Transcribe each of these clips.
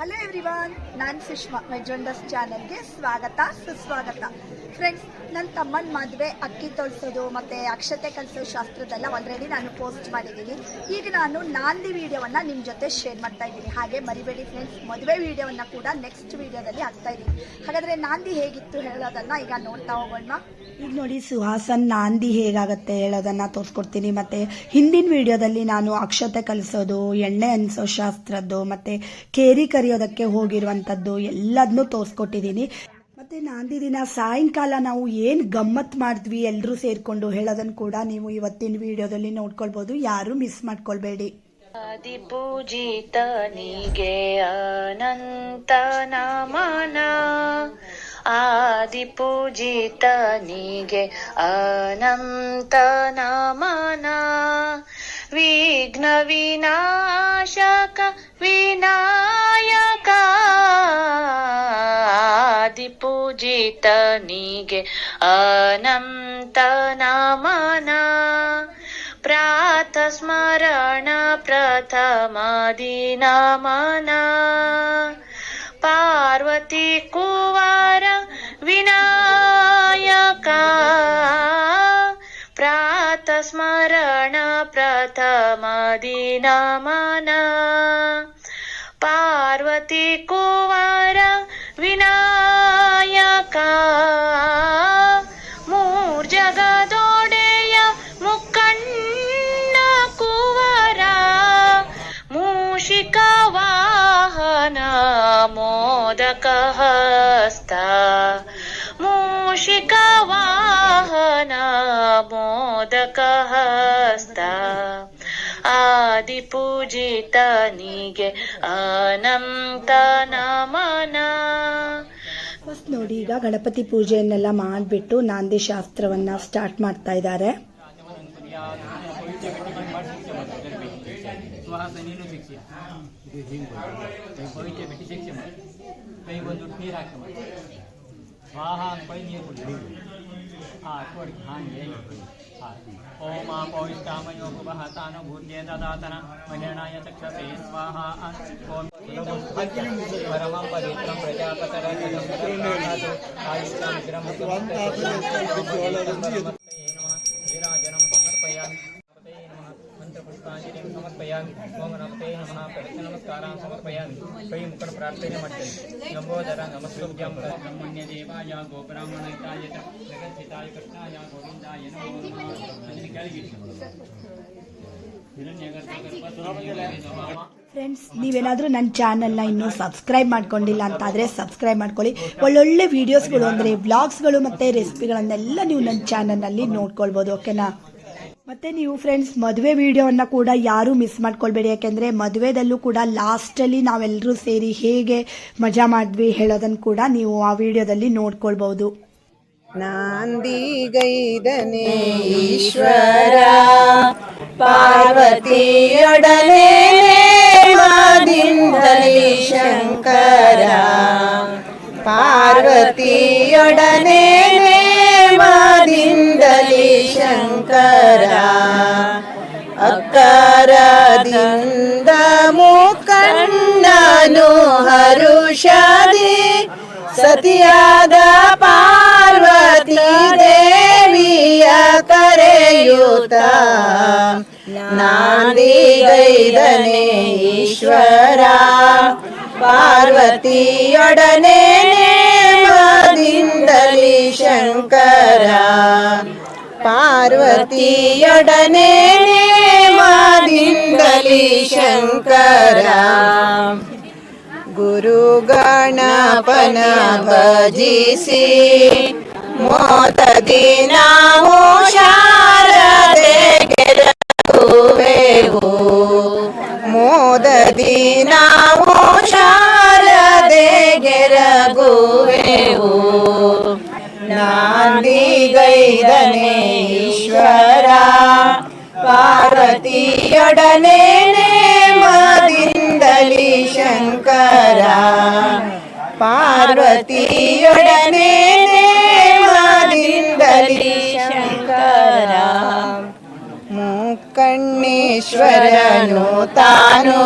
Hello everyone ನಾನು ಸುಷ್ಮಾ ಮೆಜೊಂಡಸ್ ಚಾನಲ್ಗೆ ಸ್ವಾಗತ, ಸುಸ್ವಾಗತ. ಫ್ರೆಂಡ್ಸ್ ನನ್ನ ತಮ್ಮನ ಮದುವೆ ಅಕ್ಕಿ ತೊಳ್ಸೋದು ಮತ್ತು ಅಕ್ಷತೆ ಕಲಿಸೋ ಶಾಸ್ತ್ರದೆಲ್ಲ ಆಲ್ರೆಡಿ ನಾನು ಪೋಸ್ಟ್ ಮಾಡಿದ್ದೀನಿ. ಈಗ ನಾನು ನಾಂದಿ ವಿಡಿಯೋವನ್ನು ನಿಮ್ಮ ಜೊತೆ ಶೇರ್ ಮಾಡ್ತಾ ಇದ್ದೀನಿ. ಹಾಗೆ ಮರಿಬೇಡಿ ಫ್ರೆಂಡ್ಸ್ ಮದುವೆ ವಿಡಿಯೋವನ್ನು ಕೂಡ ನೆಕ್ಸ್ಟ್ ವಿಡಿಯೋದಲ್ಲಿ ಹಾಕ್ತಾ ಇದ್ದೀನಿ. ಹಾಗಾದರೆ ನಾಂದಿ ಹೇಗಿತ್ತು ಹೇಳೋದನ್ನು ಈಗ ನೋಡ್ತಾ ಹೋಗೋಣ. ಈಗ ನೋಡಿ ಸುಹಾಸನ್, ನಾಂದಿ ಹೇಗಾಗುತ್ತೆ ಹೇಳೋದನ್ನು ತೋರಿಸ್ಕೊಡ್ತೀನಿ. ಮತ್ತು ಹಿಂದಿನ ವಿಡಿಯೋದಲ್ಲಿ ನಾನು ಅಕ್ಷತೆ ಕಲಿಸೋದು, ಎಣ್ಣೆ ಅನಿಸೋ ಶಾಸ್ತ್ರದ್ದು, ಮತ್ತು ಕೇರಿ ಕರಿಯೋದಕ್ಕೆ ಹೋಗಿರುವಂಥದ್ದು ಎಲ್ಲದನ್ನೂ ತೋರಿಸ್ಕೊಟ್ಟಿದ್ದೀನಿ. ಮತ್ತೆ ನಾಂದಿ ದಿನ ಸಾಯಂಕಾಲ ನಾವು ಏನು ಗಮ್ಮತ್ ಮಾಡಿದ್ವಿ ಎಲ್ಲರೂ ಸೇರ್ಕೊಂಡು ಹೇಳೋದನ್ನು ಕೂಡ ನೀವು ಇವತ್ತಿನ ವಿಡಿಯೋದಲ್ಲಿ ನೋಡ್ಕೊಳ್ಬೋದು. ಯಾರು ಮಿಸ್ ಮಾಡ್ಕೊಳ್ಬೇಡಿ. ನೀಗೆ ಅನಂತ ನಮನ. ನೀಗೆ ಅನಂತ ನಮನ. ವಿಘ್ನ ವಿನಾಶಕ ವಿನಾಯಕ ಆದಿಪೂಜಿತನಿಗೆ ಅನಂತ ನಮನ ಪ್ರಾತಸ್ಮರಣ ಪ್ರಥಮದಿನಮನ ಪಾರ್ವತಿ ಕುವರ ವಿನಾಯಕ ಪ್ರಾತಸ್ಮರಣ ಪ್ರಥಮದಿನಮನ ಪಾರ್ವತಿ ಕುವರ ವಿನಾಯಕ. ಮೂರ್ ಜಗದೊಡೆಯ ಮುಕ್ಕಣ್ಣ ಕುವರ. ಮೂಷಿಕ ವಾಹನ ಮೋದಕ ಹಸ್ತ. ಮೂಷಿಕ ವಾಹನ ಮೋದಕ ಹಸ್ತ. ಆದಿಪೂಜಿತನಿಗೆ ಅನಂತ ನಮನ. ಫಸ್ಟ್ ನೋಡಿ ಈಗ ಗಣಪತಿ ಪೂಜೆಯನ್ನೆಲ್ಲ ಮಾಡಿಬಿಟ್ಟು ನಾಂದಿ ಶಾಸ್ತ್ರವನ್ನ ಸ್ಟಾರ್ಟ್ ಮಾಡ್ತಾ ಇದ್ದಾರೆ. ನೀನು ಶಿಕ್ಷೆ ನೀರು ಹಾಕಿ ಮಾಡಿ ಸ್ವಾಹ ಅಂದ್ಕೊಳ್ಳಿ ನೀರು ಕೊಡಿ ಹಾಂ ಕೊಡಿ ಹಾಗೆ ಓಂ ಆ ಪೌಷ್ಟಾಮಯೋ ಕುಬಃ ತಾನು ಭೂತ್ಯೇ ದದಾತನ ಮಲಿನಾಯ ಚಕ್ಷಸೆ ಸ್ವಾಹ ಓಂ ಪರಮಂ ಪವಿತ್ರಂ ಸಮರ್ಪಯಾಮಿ ಓಂ ನಮತೆ ನಮಃ ಪ್ರದಕ್ಷಿಣ ನಮಸ್ಕಾರಾಂ ಸಮರ್ಪಯಾಮಿ ಕೈ ಮುಖದ ಪ್ರಾರ್ಥನೆ ಮಾಡ್ತೇನೆ ನಮೋದರ ನಮಸ್ತುಭ್ಯಂ ಬ್ರಹ್ಮಣ್ಯ ದೇವಾಯ ಗೋಬ್ರಾಹ್ಮಣಹಿತಾಯ ಚ ಜಗದ್ಧಿತಾಯ ಕೃಷ್ಣಾಯ ಗೋವಿಂದಾಯ ನಮೋ ನಮಃ ಹಿರಣ್ಯಗರ್ಭ ಫ್ರೆಂಡ್ಸ್ ನೀವೇನಾದರೂ ನನ್ನ ಚಾನಲ್ನ ಇನ್ನೂ ಸಬ್ಸ್ಕ್ರೈಬ್ ಮಾಡ್ಕೊಂಡಿಲ್ಲ ಅಂತ ಆದರೆ ಸಬ್ಸ್ಕ್ರೈಬ್ ಮಾಡ್ಕೊಳ್ಳಿ. ಒಳ್ಳೊಳ್ಳೆ ವಿಡಿಯೋಸ್ಗಳು ಅಂದರೆ ವ್ಲಾಗ್ಸ್ಗಳು ಮತ್ತು ರೆಸಿಪಿಗಳನ್ನೆಲ್ಲ ನೀವು ನನ್ನ ಚಾನಲ್ನಲ್ಲಿ ನೋಡ್ಕೊಳ್ಬೋದು ಓಕೆನಾ ಮತ್ತೆ ನೀವು ಫ್ರೆಂಡ್ಸ್ ಮದುವೆ ವಿಡಿಯೋವನ್ನು ಕೂಡ ಯಾರೂ ಮಿಸ್ ಮಾಡ್ಕೊಳ್ಬೇಡಿ. ಯಾಕೆಂದರೆ ಮದುವೆದಲ್ಲೂ ಕೂಡ ಲಾಸ್ಟಲ್ಲಿ ನಾವೆಲ್ಲರೂ ಸೇರಿ ಹೇಗೆ ಮಜಾ ಮಾಡಿದ್ವಿ ಹೇಳೋದನ್ನು ಕೂಡ ನೀವು ಆ ವಿಡಿಯೋದಲ್ಲಿ ನೋಡ್ಕೊಳ್ಬಹುದು. ನಾಂದಿಗೈದನೆ ಈಶ್ವರ ಪಾರ್ವತಿಯೊಡನೆ ಶಂಕರ ಪಾರ್ವತಿಯೊಡನೆ ಶಂಕರ ಅಕ್ಕರದಿಂದ ಮುಕಣ್ಣನು ಹರುಷದಿ ಸತಿಯಾದ ಪಾರ್ವತಿ ದೇವಿಯ ಕರೆಯುತ್ತ. ನಾಂದಿಗೈದನೇ ಈಶ್ವರ ಪಾರ್ವತಿಯೊಡನೆ ಮದಿಂದಲಿ ಶಂಕರ ಪಾರ್ವತಿಯೊಡನೆ ನೇಮದಿಂದಲಿ ಶಂಕರ ಗುರು ಗಣಪನ ಭಜಿಸಿ ಮೋತದಿ ನಾವು ಶಾರದೆ ಗೆಲುವೆವು ಮೋದದಿ ನಾವು ಶಾರದೆ ಗೆರಗುವೆವು ಪಾರ್ವತಿಯೊಡನೆ ನೇಮದಿಂದಲಿ ಶಂಕರ. ಪಾರ್ವತಿಯೊಡನೆ ನೇಮದಿಂದಲಿ ಶಂಕರ. ಮುಕ್ಕಣ್ಣೇಶ್ವರನು ತಾನು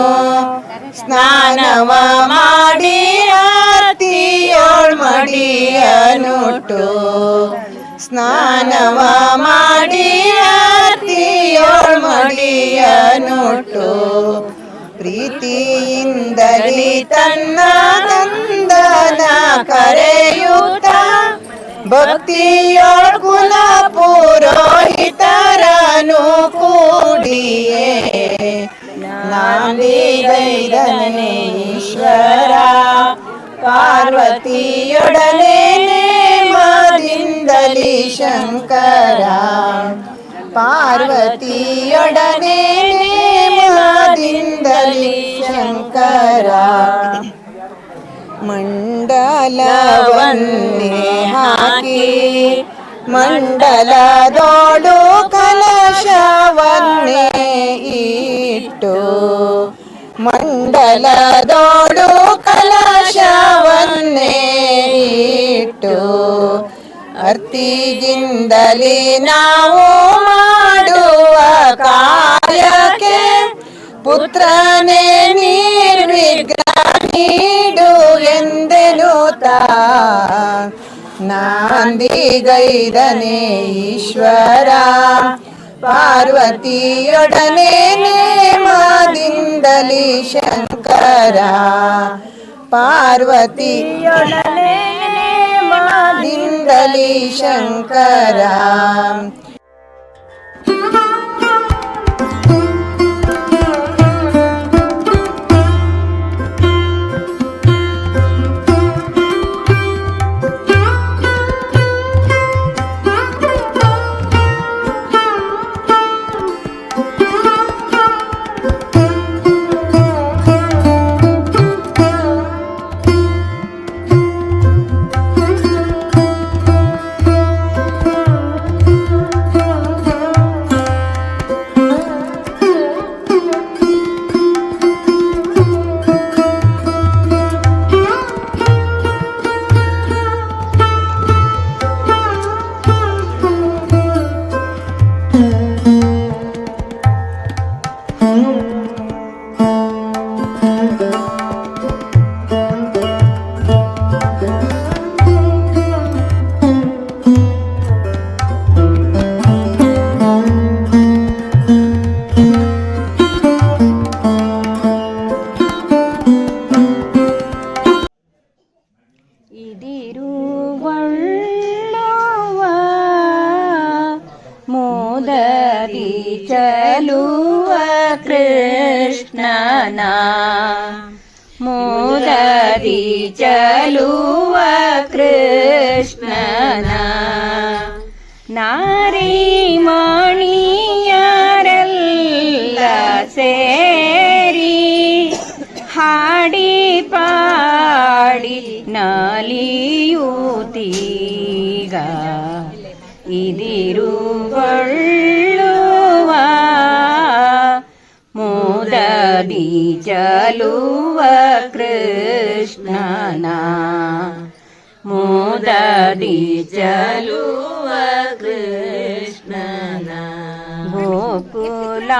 ಸ್ನಾನವ ಮಾಡಿ ಮಡಿಯನುಟ್ಟು. ಸ್ನಾನವ ಮಾಡಿ ಆರ್ತಿಯೋಳ್ ನೋಟು. ಪ್ರೀತಿಯಿಂದಲಿ ತನ್ನ ನಂದನ ಕರೆಯುತ್ತ ಭಕ್ತಿಯೋಳ್ ಕುಲ ಪುರೋಹಿತರನು ಕೂಡಿಯೇ. ನಾಂದಿಗೈದನೇ ಈಶ್ವರ, ಪಾರ್ವತಿಯೊಡನೆ ಮಾದಿಂದಲಿ ಶಂಕರ. ಪಾರ್ವತಿಯೊಡನೆ ಮಾದಿಂದಲಿ ಶಂಕರ. ಮಂಡಲವನ್ನೇ ಹಾಕಿ ಮಂಡಲದೋಡು ಕಲಶವನ್ನೇ ಇಟ್ಟು ಮಂಡಲದೋಡು ಕಲಶವನ್ನೇ ಇಟ್ಟು ಅರ್ತಿಗಿಂದಲೇ ನಾವು ಮಾಡುವ ಕಾರ್ಯಕ್ಕೆ ಪುತ್ರನೇ ನೀಡು ಎಂದೆನುತ ನಾಂದಿಗೈದನೇ ಈಶ್ವರ ಪಾರ್ವತಿಯೊಡನೆ ನೇಮದಿಂದಲಿ ಶಂಕರ ಪಾರ್ವತಿಯೊಡನೆ ನೇಮದಿಂದಲಿ ಶಂಕರ ಇದಿರುವಳ್ಳುವ ಮೋದರಿ ಚಲುವ ಕೃಷ್ಣನ ಮೋದರಿ ಚಲುವ ಕೃಷ್ಣನ ನಾರಿ ಮಣಿಯರೆಲ್ಲ ಸೇರಿ ಹಾಡಿ ಪಾಡಿ ನಾಲಿಯೂತೀಗ ಇದಿರುವಳ್ಳುವ ಮೋದದಿ ಚಲುವ ಕೃಷ್ಣನ ಮೋದದಿ ಚಲುವ ಕೃಷ್ಣನ ಗೋಕುಲಾಡೋಳು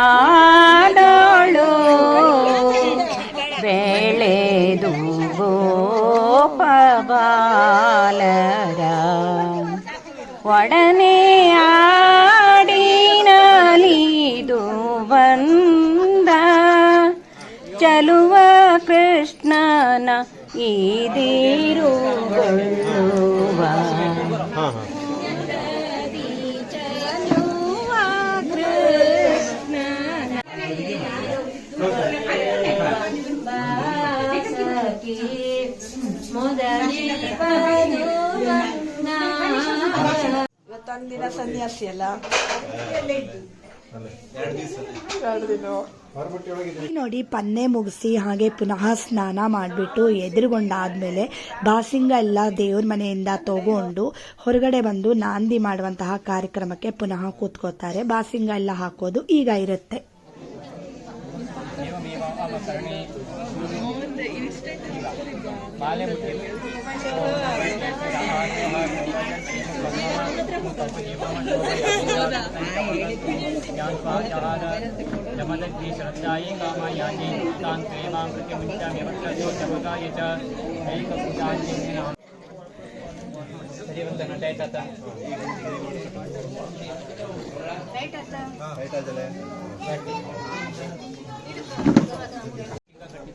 ಒಡನೆ ಆಡಿನಲಿದು ಬಂದ. ಚಲುವ ಕೃಷ್ಣನ ಈದಿರುಗೊಳ್ಳುವ ಇವತ್ತೊಂದಿನ ಸನ್ಯಾಸಿ ಅಲ್ಲ? ನೋಡಿ ಪನ್ನೆ ಮುಗಿಸಿ ಹಾಗೆ ಪುನಃ ಸ್ನಾನ ಮಾಡಿಬಿಟ್ಟು ಎದುರುಗೊಂಡಾದ್ಮೇಲೆ ಬಾಸಿಂಗ ಎಲ್ಲ ದೇವ್ರ ಮನೆಯಿಂದ ತಗೊಂಡು ಹೊರಗಡೆ ಬಂದು ನಾಂದಿ ಮಾಡುವಂತಹ ಕಾರ್ಯಕ್ರಮಕ್ಕೆ ಪುನಃ ಕೂತ್ಕೋತಾರೆ. ಬಾಸಿಂಗ ಎಲ್ಲ ಹಾಕೋದು ಈಗ ಇರುತ್ತೆ. जमदग्नि श्रद्धायै कामायान्यै तान् प्रेमां प्रतिमुञ्चामि वक्रजो जपकाय च एकपूजाञ्जिन्निनां ಸರಿ ಒಂದು ನಟ ಆಯ್ತಾತ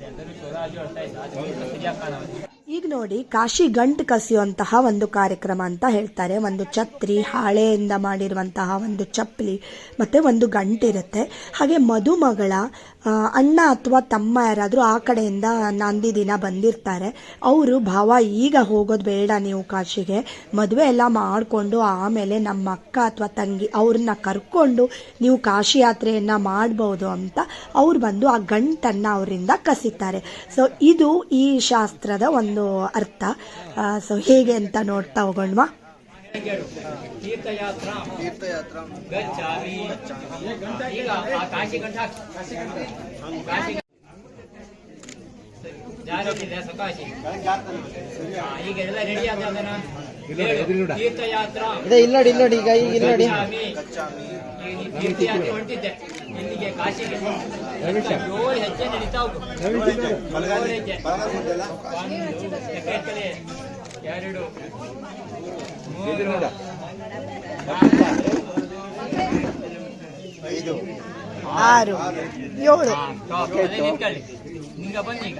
ಎಲ್ಲರೂ ಶಿವರಾಜು ಹೇಳ್ತಾ ಇದ್ದ ಅದು ಸರಿಯಾಗಿ ಕಾಣುತ್ತೆ ಈಗ ನೋಡಿ, ಕಾಶಿ ಗಂಟು ಕಸಿಯುವಂತಹ ಒಂದು ಕಾರ್ಯಕ್ರಮ ಅಂತ ಹೇಳ್ತಾರೆ. ಒಂದು ಛತ್ರಿ, ಹಾಳೆಯಿಂದ ಮಾಡಿರುವಂತಹ ಒಂದು ಚಪ್ಪಲಿ, ಮತ್ತೆ ಒಂದು ಗಂಟಿರುತ್ತೆ ಹಾಗೆ ಮದುಮಗಳ ಅಣ್ಣ ಅಥವಾ ತಮ್ಮ ಯಾರಾದರೂ ಆ ಕಡೆಯಿಂದ ನಂದಿ ದಿನ ಬಂದಿರ್ತಾರೆ. ಅವರು, ಭಾವ, ಈಗ ಹೋಗೋದು ಬೇಡ ನೀವು ಕಾಶಿಗೆ. ಮದುವೆ ಎಲ್ಲ ಮಾಡಿಕೊಂಡು ಆಮೇಲೆ ನಮ್ಮ ಅಕ್ಕ ಅಥವಾ ತಂಗಿ ಅವ್ರನ್ನ ಕರ್ಕೊಂಡು ನೀವು ಕಾಶಿ ಯಾತ್ರೆಯನ್ನು ಮಾಡ್ಬೋದು ಅಂತ ಅವ್ರು ಬಂದು ಆ ಗಂಟನ್ನು ಅವರಿಂದ ಕಸಿತಾರೆ. ಸೊ ಇದು ಈ ಶಾಸ್ತ್ರದ ಒಂದು ಅರ್ಥ. ಸೊ ಹೇಗೆ ಅಂತ ನೋಡ್ತಾ ಹೋಗೋಣವಾ. ತೀರ್ಥಯಾತ್ರ. ತೀರ್ಥಯಾತ್ರಾ. ಇಲ್ಲ ಇಲ್ಲ ಈಗ ಈಗ ಇಲ್ಲ ಹೊಂಟಿದ್ದೆ. ಇಲ್ಲಿಗೆ ಕಾಶಿಗೆ? ಏಳು ಹೆಜ್ಜೆ ನಡೀತಾ ಹೆಜ್ಜೆ. ಎರಡು ಮೂರು ಐದು. ಆರು. ಏಳು. ನಿಂತ್ಕೊಳ್ಳಿ. ನಿಂಗ ಬನ್ನಿ ಈಗ.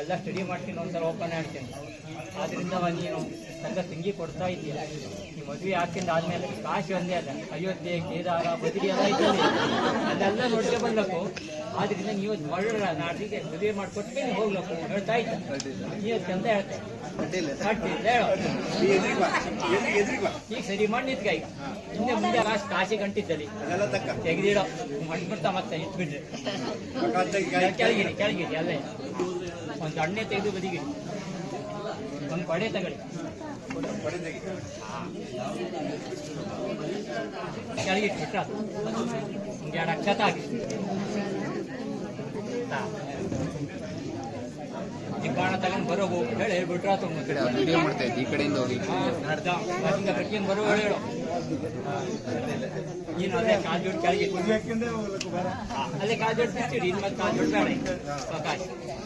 ಎಲ್ಲ ಸ್ಟಡಿ ಮಾಡ್ತೀನಿ ಒಂಥರ ಓಪನ್ ಮಾಡ್ತೀನಿ. ಆದ್ರಿಂದ ನೀನು ಸಂಘ ತಿಂಗಿ ಕೊಡ್ತಾ ಇದೆಯಾ ಈ ಮದುವೆ ಹಾಕಿಂದ ಆದ್ಮೇಲೆ? ಕಾಶಿ ಒಂದೇ ಅಲ್ಲ ಅಯೋಧ್ಯೆ ಕೇದಾರ ಬದ್ರಿ ಎಲ್ಲ ಇದ್ದೀನಿ. ಅದೆಲ್ಲ ನೋಡ್ಕೆ ಬರ್ಬೇಕು ಆದ್ರಿಂದ ನೀವು ಮರಳ ನಾಟಿಗೆ ಮದುವೆ ಮಾಡ್ಕೊಟ್ಗೆ ನೀವು ಹೋಗ್ಬೇಕು ಹೇಳ್ತಾ ಇದ್ದ. ನೀವು ಚಂದ ಹೇಳ್ತೆ. ಈಗ ಸರಿ ಮಾಡಿ ನಿಂತ್ಕ ಈಗ ಹಿಂದೆ ಮುಂದೆ ಕಾಶಿ ಕಾಶಿ ಗಂಟಿದ್ದಲ್ಲಿ. ತೆಗೆದಿಡೋ ಮಾಡ್ಬಿಡ್ತಾ ಮತ್ತೆ ಇಟ್ಬಿಡ್ರಿ ಕೆಳಗಿರಿ ಕೆಳಗಿರಿ ಅಲ್ಲೇ. ಒಂದು ಅಣ್ಣೆ ತೆಗೆದು ಬದಿಗೆ ಒಂದು ಕೊಡೆ ತಗೊಳ್ಳಿ. ಕೆಳಗೆ ಬಿಟ್ರ ಒಂದು ಎರಡು ಅಕ್ಷತ ಹಾಕಿ. ಹಾ. ಚಿಕ್ಕಾಣ ತಗೊಂಡು ಬರೋಗು ಹೇಳಿ ಹೇಳ್ಬಿಟ್ರ ತುಂಬ ವಿಡಿಯೋ ಮಾಡ್ತಾ ಇದ್ದೆ ಈ ಕಡೆಯಿಂದ ಹೋಗಿ. ಅರ್ಧ. ಹಿಂಗ ಕಟ್ಕೊಂಡು ಹೇಳು. ನೀನು ಅದೇ ಕಾಲ್ ಜೋಡ್ ಕೆಳಗೆ ಅಲ್ಲೇ ಕಾಲ್ ಜೋಡ್ ಬಿಡ್ತೀರಿ ಇನ್ನು ಮತ್ತೆ ಕಾಲ್ ಜೋಡ್ ಬೇಡ.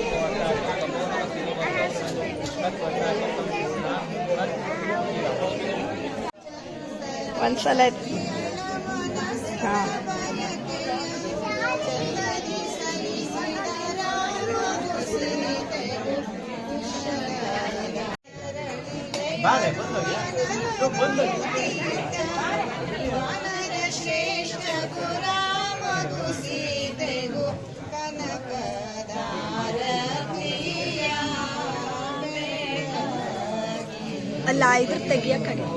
ತಸ್ವಾಹ ಸಮಂಗಳು. ಹಾ, ಆಯ್ತಾ? ಹಾಗೆ ನನಗೆ ಅಕ್ಷತ ಕೈ ಮತ್ತೆ ಮತ್ತೆ ಅವ್ಳಿಗೆ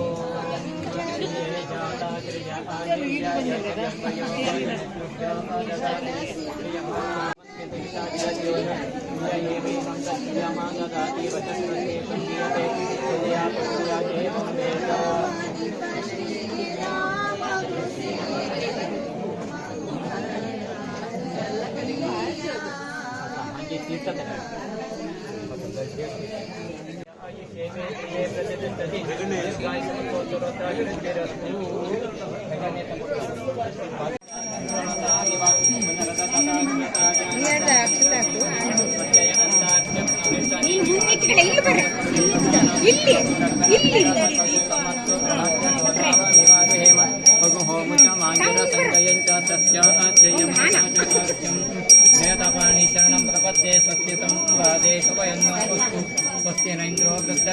ಒಂದ್ಸಲ ಹಾ ಅಲ್ಲ ಇದ್ರ ತೆಗಿಯ ಕಡೆ ಹಾಗೆ ತೀರ್ಥದ ವೇದಪಾಣಿ ಶರಣಂ ಪ್ರಪದ್ಯೆ ಸ್ವಸ್ತಿ ಸಂವಾದೆ ಶುಭಯನ್ನೋಸ್ತು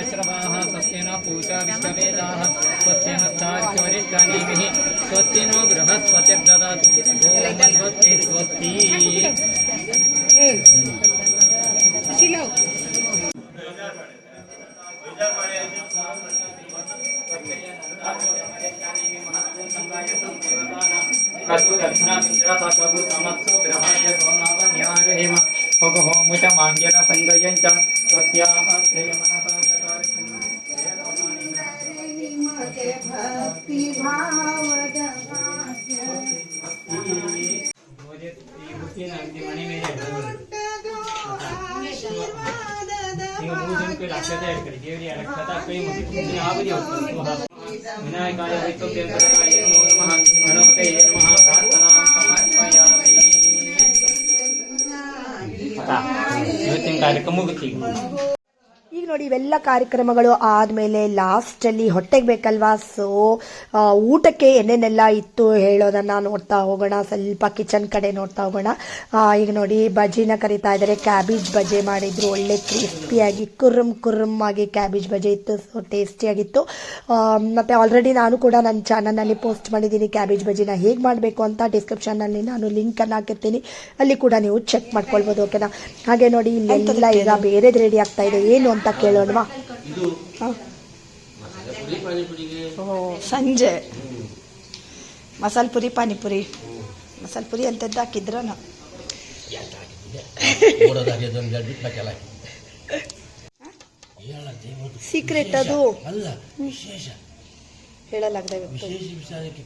श्रवाः सत्येन पूजा विश्ववेदाः स्वस्येन स्थारित्वरिष्टानीभिः स्वस्तिनो बृहस्पतिर्ददातु ॐ स्वस्ति। स्वस्ति ृहस्य होमुच माङ्ग्यन सङ्गयञ्च प्रत्याहत्रयमनः ಅಕ್ಷತ ಕೈ ಇವೆಲ್ಲ ಕಾರ್ಯಕ್ರಮಗಳು ಆದಮೇಲೆ ಲಾಸ್ಟಲ್ಲಿ ಹೊಟ್ಟೆಗೆ ಬೇಕಲ್ವಾ? ಸೊ ಊಟಕ್ಕೆ ಏನೇನೆಲ್ಲ ಇತ್ತು ಹೇಳೋದನ್ನು ನೋಡ್ತಾ ಹೋಗೋಣ. ಸ್ವಲ್ಪ ಕಿಚನ್ ಕಡೆ ನೋಡ್ತಾ ಹೋಗೋಣ. ಈಗ ನೋಡಿ ಬಜ್ಜಿನ ಕರಿತಾ ಇದ್ದಾರೆ. ಕ್ಯಾಬೇಜ್ ಬಜ್ಜೆ ಮಾಡಿದ್ರು. ಒಳ್ಳೆ ಕ್ರಿಸ್ಪಿಯಾಗಿ ಕುರ್ರಮ್ ಕುರ್ರಮ್ ಆಗಿ ಕ್ಯಾಬೇಜ್ ಬಜ್ಜೆ ಇತ್ತು. ಸೊ ಟೇಸ್ಟಿಯಾಗಿತ್ತು ಮತ್ತು ಆಲ್ರೆಡಿ ನಾನು ಕೂಡ ನನ್ನ ಚಾನಲ್ನಲ್ಲಿ ಪೋಸ್ಟ್ ಮಾಡಿದ್ದೀನಿ ಕ್ಯಾಬೇಜ್ ಬಜ್ಜಿನ. ಹೇಗೆ ಮಾಡಬೇಕು ಅಂತ ಡಿಸ್ಕ್ರಿಪ್ಷನ್ನಲ್ಲಿ ನಾನು ಲಿಂಕನ್ನು ಹಾಕಿರ್ತೀನಿ. ಅಲ್ಲಿ ಕೂಡ ನೀವು ಚೆಕ್ ಮಾಡ್ಕೊಳ್ಬೋದು ಓಕೆನಾ ಹಾಗೆ ನೋಡಿ ಇಲ್ಲೆಲ್ಲ ಈಗ ಬೇರೆದು ರೆಡಿ ಆಗ್ತಾ ಇದೆ. ಏನು ಅಂತ ಕೇಳೋಣವಾ? ಓ ಸಂಜೆ. ಮಸಾಲ ಪುರಿ ಪಾನಿಪುರಿ. ಮಸಾಲ ಪುರಿ ಅಂತದ್ದು ಹಾಕಿದ್ರ ಸೀಕ್ರೆಟ್ ಅದು ಅಲ್ಲ ವಿಶೇಷ. ಹೇಳಲಾಗದೆ ಇವತ್ತು. ವಿಶೇಷ ವಿಚಾರಕ್ಕೆ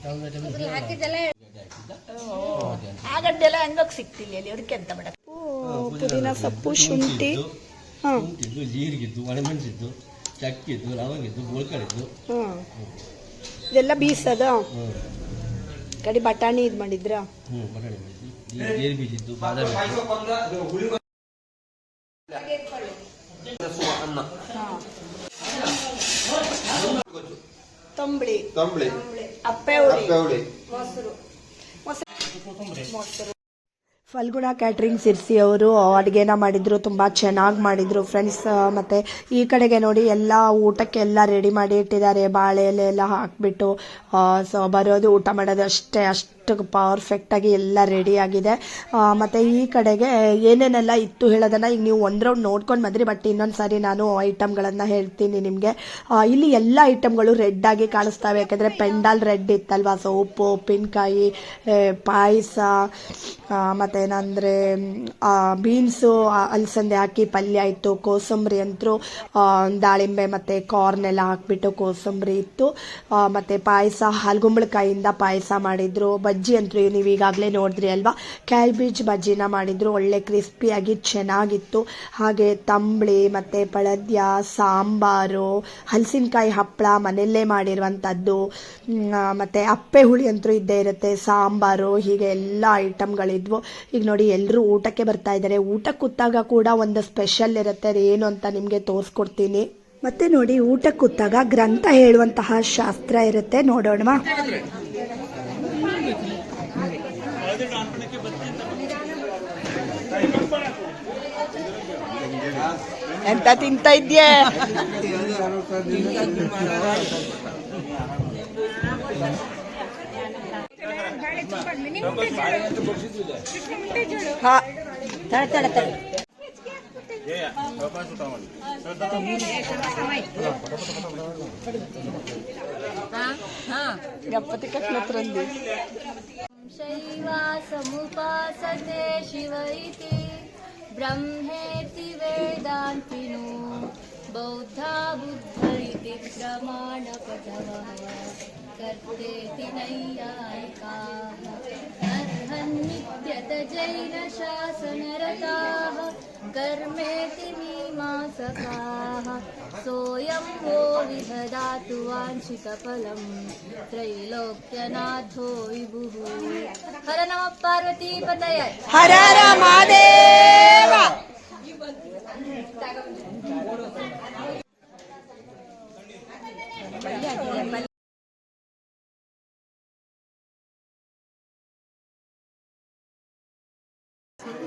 ಆಗಡ್ಡೆಲ್ಲ ಹಂಗೋಗಿ ಸಿಕ್ತಿಲ್ಲ ಅಲ್ಲಿ ಅದಕ್ಕೆ ಎಂತ ಪುದೀನಾ ಪುದೀನ ಸೊಪ್ಪು ಶುಂಠಿ. ಉಂಟಿದ್ದು ಜೀರಿಗಿದ್ದು ಒಣಮೆಣಸಿದ್ದು ಚಕ್ಕಿದ್ದು ಲವಂಗಿದ್ದು ಗೋಳ್ಕಳಿದ್ದು. ಹಾಂ ಇದೆಲ್ಲ ಬೀಸದ? ಹ್ಞೂ ಕಡೆ ಬಟಾಣಿ ಇದು ಮಾಡಿದ್ರಾ? ಹ್ಞೂ ಬಟಾಣಿ ಮಾಡಿದ್ದು ಗೇರು ಬೀಜಿದ್ದು ಬಾದಾಮಿ ಇದ್ದು. ತಂಬಳಿ. ತಂಬಳಿ. ಅಪ್ಪೆ ಹುಳಿ. ಬೆವಳಿ ಫಲ್ಗುಣ ಕ್ಯಾಟ್ರಿಂಗ್ ಸಿರ್ಸಿ ಅವರು ಅಡುಗೆನ ಮಾಡಿದ್ರು, ತುಂಬ ಚೆನ್ನಾಗಿ ಮಾಡಿದ್ರು ಫ್ರೆಂಡ್ಸ್ ಮತ್ತು ಈ ಕಡೆಗೆ ನೋಡಿ ಎಲ್ಲ ಊಟಕ್ಕೆ ಎಲ್ಲ ರೆಡಿ ಮಾಡಿ ಇಟ್ಟಿದ್ದಾರೆ, ಬಾಳೆ ಎಲೆ ಎಲ್ಲ ಹಾಕಿಬಿಟ್ಟು ಸೊ ಬರೋದು ಊಟ ಮಾಡೋದು ಅಷ್ಟೇ, ಅಷ್ಟು ಪರ್ಫೆಕ್ಟಾಗಿ ಎಲ್ಲ ರೆಡಿ ಆಗಿದೆ. ಮತ್ತು ಈ ಕಡೆಗೆ ಏನೇನೆಲ್ಲ ಇತ್ತು ಹೇಳೋದನ್ನು ಈಗ ನೀವು ಒಂದು ರೌಂಡ್ ನೋಡ್ಕೊಂಡು ಬಂದ್ರಿ ಬಟ್ ಇನ್ನೊಂದು ಸಾರಿ ನಾನು ಐಟಮ್ಗಳನ್ನು ಹೇಳ್ತೀನಿ ನಿಮಗೆ. ಇಲ್ಲಿ ಎಲ್ಲ ಐಟಮ್ಗಳು ರೆಡ್ ಆಗಿ ಕಾಣಿಸ್ತಾವೆ, ಯಾಕೆಂದರೆ ಪೆಂಡಾಲ್ ರೆಡ್ ಇತ್ತಲ್ವಾ ಸೊ ಉಪ್ಪು ಉಪ್ಪಿನಕಾಯಿ ಪಾಯಸ ಮತ್ತು ಏನಂದರೆ ಬೀನ್ಸು ಅಲಸಂದೆ ಹಾಕಿ ಪಲ್ಯ ಇತ್ತು, ಕೋಸಂಬರಿ ಅಂತೂ ದಾಳಿಂಬೆ ಮತ್ತು ಕಾರ್ನ್ ಎಲ್ಲ ಹಾಕ್ಬಿಟ್ಟು ಕೋಸಂಬರಿ ಇತ್ತು. ಮತ್ತು ಪಾಯಸ ಹಾಲ್ಗುಂಬಳಕಾಯಿಂದ ಪಾಯಸ ಮಾಡಿದ್ರು ಅಂತೂ ನೀವು ಈಗಾಗಲೇ ನೋಡಿದ್ರಿ ಅಲ್ವಾ? ಕ್ಯಾಬೇಜ್ ಬಜ್ಜಿನ ಮಾಡಿದ್ರು, ಒಳ್ಳೆ ಕ್ರಿಸ್ಪಿಯಾಗಿ ಚೆನ್ನಾಗಿತ್ತು. ಹಾಗೆ ತಂಬಳಿ, ಮತ್ತು ಪಳದ್ಯ, ಸಾಂಬಾರು, ಹಲಸಿನಕಾಯಿ ಹಪ್ಪಳ, ಮನೆಯಲ್ಲೇ ಮಾಡಿರುವಂಥದ್ದು ಮತ್ತು ಅಪ್ಪೆ ಹುಳಿ ಅಂತೂ ಇದ್ದೇ ಇರುತ್ತೆ, ಸಾಂಬಾರು, ಹೀಗೆ ಎಲ್ಲ ಐಟಮ್ಗಳಿದ್ವು ಈಗ ನೋಡಿ ಎಲ್ಲರೂ ಊಟಕ್ಕೆ ಬರ್ತಾ ಇದ್ದಾರೆ. ಊಟ ಕೂತಾಗ ಕೂಡ ಒಂದು ಸ್ಪೆಷಲ್ ಇರುತ್ತೆ. ಅದು ಏನು ಅಂತ ನಿಮಗೆ ತೋರಿಸ್ಕೊಡ್ತೀನಿ. ಮತ್ತೆ ನೋಡಿ ಊಟ ಕೂತಾಗ ಗ್ರಂಥ ಹೇಳುವಂತಹ ಶಾಸ್ತ್ರ ಇರುತ್ತೆ. ನೋಡೋಣವಾ? ಎಂತ ತಿಂತ ಇದ್ಯೆ ಹಾ ತಡ ತಡ ತಡ ಗಣಪತಿ ಕಟ್ಲತ್ರಂದಿ ಶೈವಾಸಮುಪಾಸತೆ ಶಿವ ಇತಿ ब्रह्मेति वेदान्तिनो बौद्धा बुद्ध इति प्रमाणपटवः कर्तेति नैयायिकाः नित्यतजैनशासनरताः कर्मेति मीमांसकाः सोऽयं वो विददातु वाञ्छितफलम् त्रैलोक्यनाथो विभुः। हर नमः पार्वतीपतय हर हर महादेव।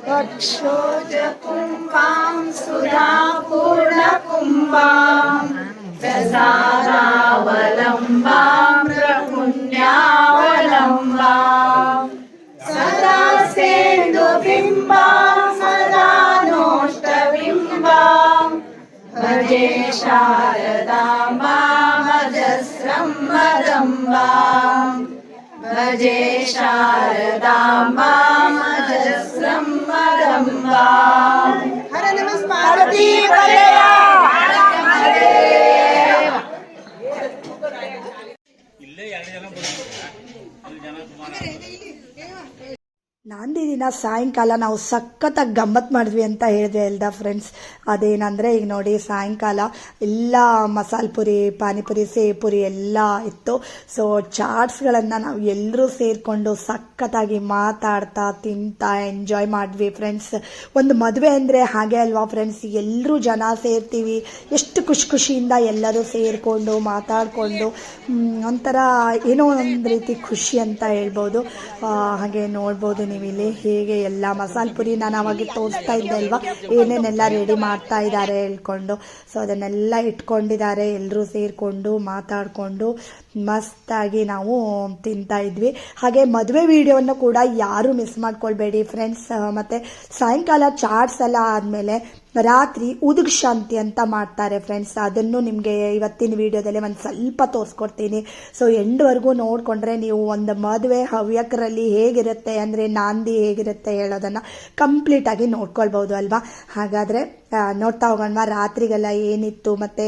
वक्षोजकुम्भां सुधापूर्णकुम्भां सदारावलम्बां पुण्यावलम्बां सदा सेन्दुबिम्बां सदा नोष्टबिम्बां। भजे शारदाम्बां भजस्रं भजे शारदाम्बां अम्बा हर नमस्कार. ನಾಂದಿ ದಿನ ಸಾಯಂಕಾಲ ನಾವು ಸಖತ್ತಾಗಿ ಗಮ್ಮತ್ತು ಮಾಡಿದ್ವಿ ಅಂತ ಹೇಳಿದ್ವಿ ಅಲ್ದ ಫ್ರೆಂಡ್ಸ್ ಅದೇನಂದರೆ ಈಗ ನೋಡಿ ಸಾಯಂಕಾಲ ಎಲ್ಲ ಮಸಾಲೆ ಪುರಿ, ಪಾನಿಪುರಿ ಸೇಪುರಿ ಎಲ್ಲ ಇತ್ತು. ಸೊ ಚಾಟ್ಸ್ಗಳನ್ನು ನಾವು ಎಲ್ಲರೂ ಸೇರಿಕೊಂಡು ಸಖತ್ತಾಗಿ ಮಾತಾಡ್ತಾ, ತಿಂತಾ ಎಂಜಾಯ್ ಮಾಡಿದ್ವಿ ಫ್ರೆಂಡ್ಸ್ ಒಂದು ಮದುವೆ ಅಂದರೆ ಹಾಗೆ ಅಲ್ವಾ ಫ್ರೆಂಡ್ಸ್ ಎಲ್ಲರೂ ಜನ ಸೇರ್ತೀವಿ. ಎಷ್ಟು ಖುಷಿ ಖುಷಿಯಿಂದ ಎಲ್ಲರೂ ಸೇರಿಕೊಂಡು ಮಾತಾಡಿಕೊಂಡು ಒಂಥರ ಏನೋ ಒಂದು ರೀತಿ ಖುಷಿ ಅಂತ ಹೇಳ್ಬೋದು. ಹಾಗೆ ನೋಡ್ಬೋದು ನೀವು. ಇಲ್ಲಿ ಹೇಗೆ ಎಲ್ಲ ಮಸಾಲ ಪುರಿ ನಾನು ಅವಾಗ ತೋರಿಸ್ತಾ ಇದ್ದೆ ಅಲ್ವಾ? ಏನೇನೆಲ್ಲ ರೆಡಿ ಮಾಡ್ತಾ ಇದ್ದಾರೆ ಹೇಳ್ಕೊಂಡು. ಸೊ ಅದನ್ನೆಲ್ಲ ಇಟ್ಕೊಂಡಿದ್ದಾರೆ. ಎಲ್ಲರೂ ಸೇರಿಕೊಂಡು, ಮಾತಾಡಿಕೊಂಡು, ಮಸ್ತಾಗಿ ನಾವು ತಿಂತಾ ಇದ್ವಿ. ಹಾಗೆ ಮದುವೆ ವಿಡಿಯೋವನ್ನು ಕೂಡ ಯಾರೂ ಮಿಸ್ ಮಾಡ್ಕೊಳ್ಬೇಡಿ ಫ್ರೆಂಡ್ಸ್ ಮತ್ತು ಸಾಯಂಕಾಲ ಚಾಟ್ಸ್ ಎಲ್ಲ ಆದಮೇಲೆ ರಾತ್ರಿ ಉದುಗ್ ಶಾಂತಿ ಅಂತ ಮಾಡ್ತಾರೆ ಫ್ರೆಂಡ್ಸ್ ಅದನ್ನು ನಿಮಗೆ ಇವತ್ತಿನ ವಿಡಿಯೋದಲ್ಲಿ ಒಂದು ಸ್ವಲ್ಪ ತೋರಿಸ್ಕೊಡ್ತೀನಿ. ಸೊ ಎಂಡ್ವರೆಗೂ ನೋಡಿಕೊಂಡ್ರೆ ನೀವು ಒಂದು ಮದುವೆ ಹವ್ಯಕರಲ್ಲಿ ಹೇಗಿರುತ್ತೆ ಅಂದರೆ ನಾಂದಿ ಹೇಗಿರುತ್ತೆ ಹೇಳೋದನ್ನು ಕಂಪ್ಲೀಟಾಗಿ ನೋಡ್ಕೊಳ್ಬೋದು ಅಲ್ವಾ? ಹಾಗಾದರೆ ನೋಡ್ತಾ ಹೋಗೋಣ ರಾತ್ರಿಗೆಲ್ಲ ಏನಿತ್ತು ಮತ್ತು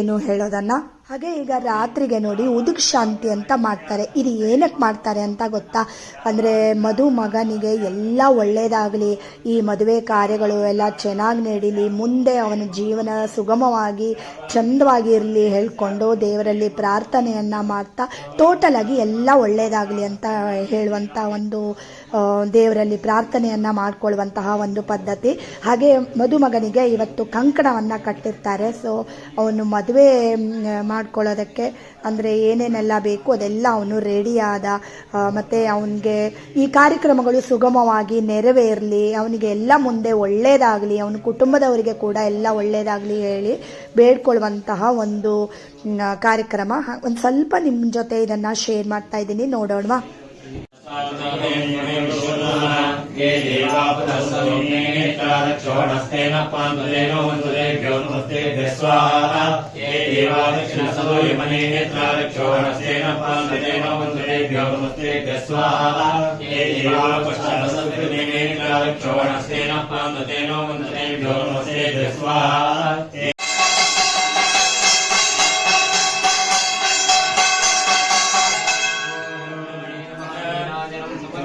ಏನು ಹೇಳೋದನ್ನು? ಹಾಗೆ ಈಗ ರಾತ್ರಿಗೆ ನೋಡಿ ಉದುಕ್ ಶಾಂತಿ ಅಂತ ಮಾಡ್ತಾರೆ. ಇದು ಏನಕ್ಕೆ ಮಾಡ್ತಾರೆ ಅಂತ ಗೊತ್ತಾ? ಅಂದರೆ ಮಧು ಮಗನಿಗೆ ಎಲ್ಲ ಒಳ್ಳೆಯದಾಗಲಿ ಈ ಮದುವೆ ಕಾರ್ಯಗಳು ಎಲ್ಲ ಚೆನ್ನಾಗಿ ನಡೀಲಿ, ಮುಂದೆ ಅವನ ಜೀವನ ಸುಗಮವಾಗಿ, ಚಂದವಾಗಿ ಇರಲಿ ಹೇಳ್ಕೊಂಡು ದೇವರಲ್ಲಿ ಪ್ರಾರ್ಥನೆಯನ್ನು ಮಾಡ್ತಾ ಟೋಟಲಾಗಿ ಎಲ್ಲ ಒಳ್ಳೆಯದಾಗಲಿ ಅಂತ ಹೇಳುವಂಥ ಒಂದು ದೇವರಲ್ಲಿ ಪ್ರಾರ್ಥನೆಯನ್ನು ಮಾಡಿಕೊಳ್ಳುವಂತಹ ಒಂದು ಪದ್ಧತಿ. ಹಾಗೆ ಮದುಮಗನಿಗೆ ಇವತ್ತು ಕಂಕಣವನ್ನು ಕಟ್ಟಿರ್ತಾರೆ. ಸೊ ಅವನು ಮದುವೆ ಮಾಡ್ಕೊಳ್ಳೋದಕ್ಕೆ ಅಂದರೆ ಏನೇನೆಲ್ಲ ಬೇಕು ಅದೆಲ್ಲ ಅವನು ರೆಡಿಯಾದ ಮತ್ತು ಅವನಿಗೆ ಈ ಕಾರ್ಯಕ್ರಮಗಳು ಸುಗಮವಾಗಿ ನೆರವೇರಲಿ, ಅವನಿಗೆ ಎಲ್ಲ ಮುಂದೆ ಒಳ್ಳೆಯದಾಗಲಿ ಅವನ ಕುಟುಂಬದವರಿಗೆ ಕೂಡ ಎಲ್ಲ ಒಳ್ಳೆಯದಾಗಲಿ ಹೇಳಿ ಬೇಡ್ಕೊಳ್ಳುವಂತಹ ಒಂದು ಕಾರ್ಯಕ್ರಮ. ಒಂದು ಸ್ವಲ್ಪ ನಿಮ್ಮ ಜೊತೆ ಇದನ್ನು ಶೇರ್ ಮಾಡ್ತಾ ಇದ್ದೀನಿ. ನೋಡೋಣವಾ? ये देवापदस्तेन पान्तुलेन वन्तुलेभ्यो नमस्ते स्वाहा ये देवादक्षिणसदो यमने नेत्रारक्षोणस्तेन पान्तुलेन वन्तुलेभ्यो नमस्ते स्वाहा ये देवापश्चादसद्गुणे नेत्रारक्षोणस्तेन पान्तुलेन वन्तुलेभ्यो नमस्ते स्वाहा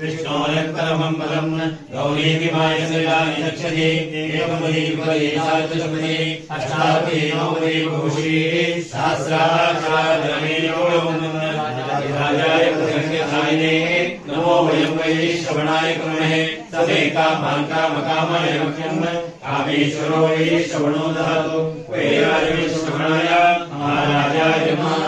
विष्णोरक्तरमं पदम् गौरीकिमायसयानिदक्षते एवमदीपदेशादशपदे अष्टापदेनोपदे भूषे सहस्राक्षादरमेयोगम् राजाय प्रसङ्गधायिने नमो वयम् वै श्रवणाय कृमहे तदे कामान् कामकामाय मह्यम्। कामेश्वरो वै श्रवणो दहतु। वैराजवे श्रवणाय महाराजाय महा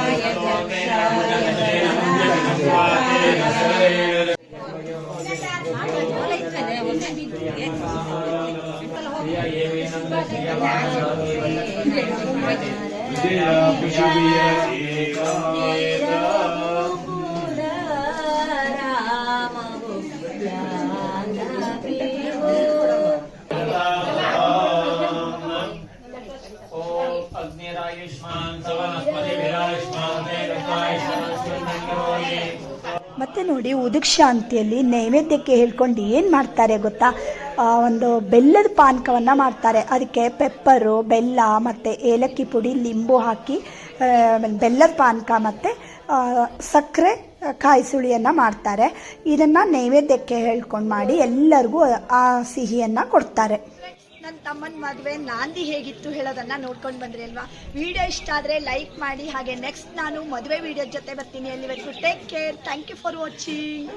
विजया पृथिव्या एका ನೋಡಿ ಉದುಕ್ ಶಾಂತಿಯಲ್ಲಿ ನೈವೇದ್ಯಕ್ಕೆ ಹೇಳ್ಕೊಂಡು ಏನು ಮಾಡ್ತಾರೆ ಗೊತ್ತಾ? ಒಂದು ಬೆಲ್ಲದ ಪಾನಕವನ್ನು ಮಾಡ್ತಾರೆ. ಅದಕ್ಕೆ ಪೆಪ್ಪರು, ಬೆಲ್ಲ, ಮತ್ತು ಏಲಕ್ಕಿ ಪುಡಿ, ಲಿಂಬು ಹಾಕಿ ಬೆಲ್ಲದ ಪಾನಕ ಮತ್ತು ಸಕ್ಕರೆ ಕಾಯಿ ಸುಳಿಯನ್ನು ಮಾಡ್ತಾರೆ. ಇದನ್ನು ನೈವೇದ್ಯಕ್ಕೆ ಹೇಳ್ಕೊಂಡು ಮಾಡಿ ಎಲ್ಲರಿಗೂ ಆ ಸಿಹಿಯನ್ನು ಕೊಡ್ತಾರೆ. ನನ್ನ ತಮ್ಮನ ಮದುವೆ ನಾಂದಿ ಹೇಗಿತ್ತು ಹೇಳೋದನ್ನ ನೋಡ್ಕೊಂಡು ಬಂದ್ರಿ ಅಲ್ವಾ? ವಿಡಿಯೋ ಇಷ್ಟ ಆದರೆ ಲೈಕ್ ಮಾಡಿ, ಹಾಗೆ ನೆಕ್ಸ್ಟ್ ನಾನು ಮದುವೆ ವಿಡಿಯೋ ಜೊತೆ ಬರ್ತೀನಿ ಅಲ್ಲಿವರೆಗೂ. Take care thank you for watching